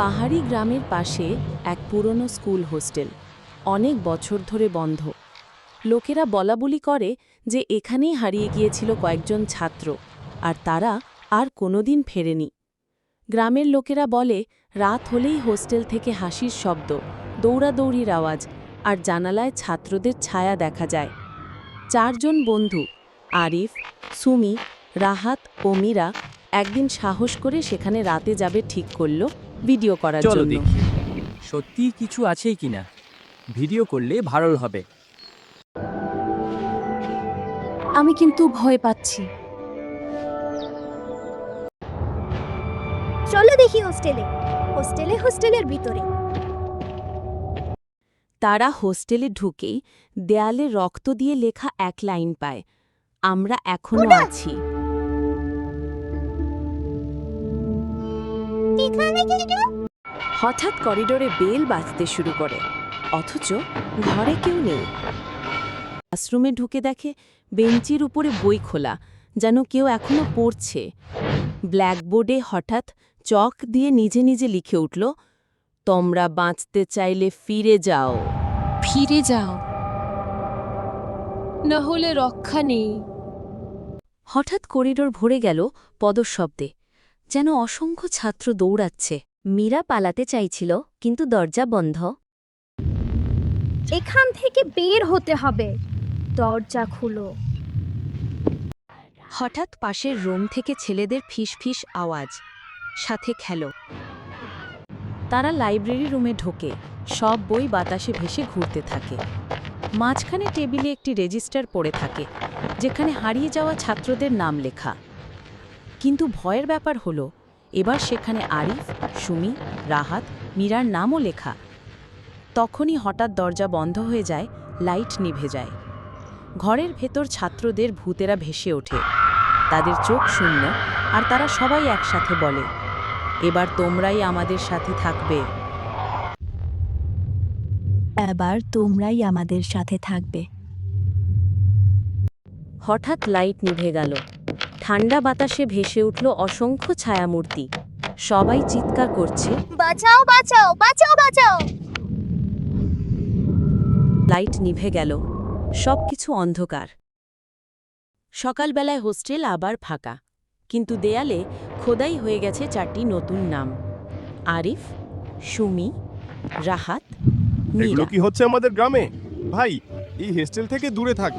পাহাড়ি গ্রামের পাশে এক পুরনো স্কুল হোস্টেল। অনেক বছর ধরে বন্ধ। লোকেরা বলাবলি করে যে এখানেই হারিয়ে গিয়েছিল কয়েকজন ছাত্র, আর তারা আর কোনোদিন ফেরেনি। গ্রামের লোকেরা বলে, রাত হলেই হোস্টেল থেকে হাসির শব্দ, দৌড়াদৌড়ির আওয়াজ, আর জানালায় ছাত্রদের ছায়া দেখা যায়। চারজন বন্ধু, আরিফ, সুমি, রাহাত ও মীরা, একদিন সাহস করে সেখানে রাতে যাবে ঠিক করল ভিডিও করার চলো জন্য। দেখি। সত্যি কিছু আছে কিনা? ভিডিও করলে ভালো হবে। আমি কিন্তু ভয় পাচ্ছি। চলো দেখি হোস্টেলে। হোস্টেলে হোস্টেলের ভিতরে। তারা হোস্টেলে ঢুকেই দেয়ালে রক্ত দিয়ে লেখা এক লাইন পায় আমরা এখনও আছি। এখানে কেন হঠাৎ করিডোরে বেল বাজতে শুরু করে অথচ ঘরে কেউ নেই। ক্লাসরুমে ঢুকে দেখে বেঞ্চির উপরে বই খোলা যেন কেউ এখনও পড়ছে। ব্ল্যাকবোর্ডে হঠাৎ চক দিয়ে নিজে নিজে লিখে উঠল তোমরা বাঁচতে চাইলে ফিরে যাও। ফিরে যাও। না হলে রক্ষা নেই। হঠাৎ করিডোর ভরে গেল পদশব্দে। যেন অসংখ্য ছাত্র দৌড়াচ্ছে। মীরা পালাতে চাইছিল কিন্তু দরজা বন্ধ। এখান থেকে বের হতে হবে। দরজা খুলো। হঠাৎ পাশের রুম থেকে ছেলেদের ফিসফিস আওয়াজ সাথে খেলো। তারা লাইব্রেরি রুমে ঢোকে সব বই বাতাসে ভেসে ঘুরতে থাকে। মাঝখানে টেবিলে একটি রেজিস্টার পড়ে থাকে যেখানে হারিয়ে যাওয়া ছাত্রদের নাম লেখা। কিন্তু ভয়ের ব্যাপার হলো এবার সেখানে আরিফ সুমি রাহাত মীরার নামও লেখা। তখনই হঠাৎ দরজা বন্ধ হয়ে যায় লাইট নিভে যায়। ঘরের ভেতর ছাত্রদের ভূতেরা ভেসে ওঠে। তাদের চোখ শূন্য আর তারা সবাই একসাথে বলে এবার তোমরাই আমাদের সাথে থাকবে। এবার তোমরাই আমাদের সাথে থাকবে। হঠাৎ লাইট নিভে গেল। ঠান্ডা বাতাসে ভেসে উঠল অসংখ্য ছায়ামূর্তি। সবাই চিৎকার করছে। বাঁচাও বাঁচাও বাঁচাও বাঁচাও! লাইট নিভে গেল। সবকিছু অন্ধকার। সকালবেলায় হোস্টেল আবার ফাঁকা। কিন্তু দেয়ালে খোদাই হয়ে গেছে চারটি নতুন নাম। আরিফ সুমি রাহাত এগুলো কি হচ্ছে আমাদের গ্রামে? ভাই এই হোস্টেল থেকে দূরে থাক।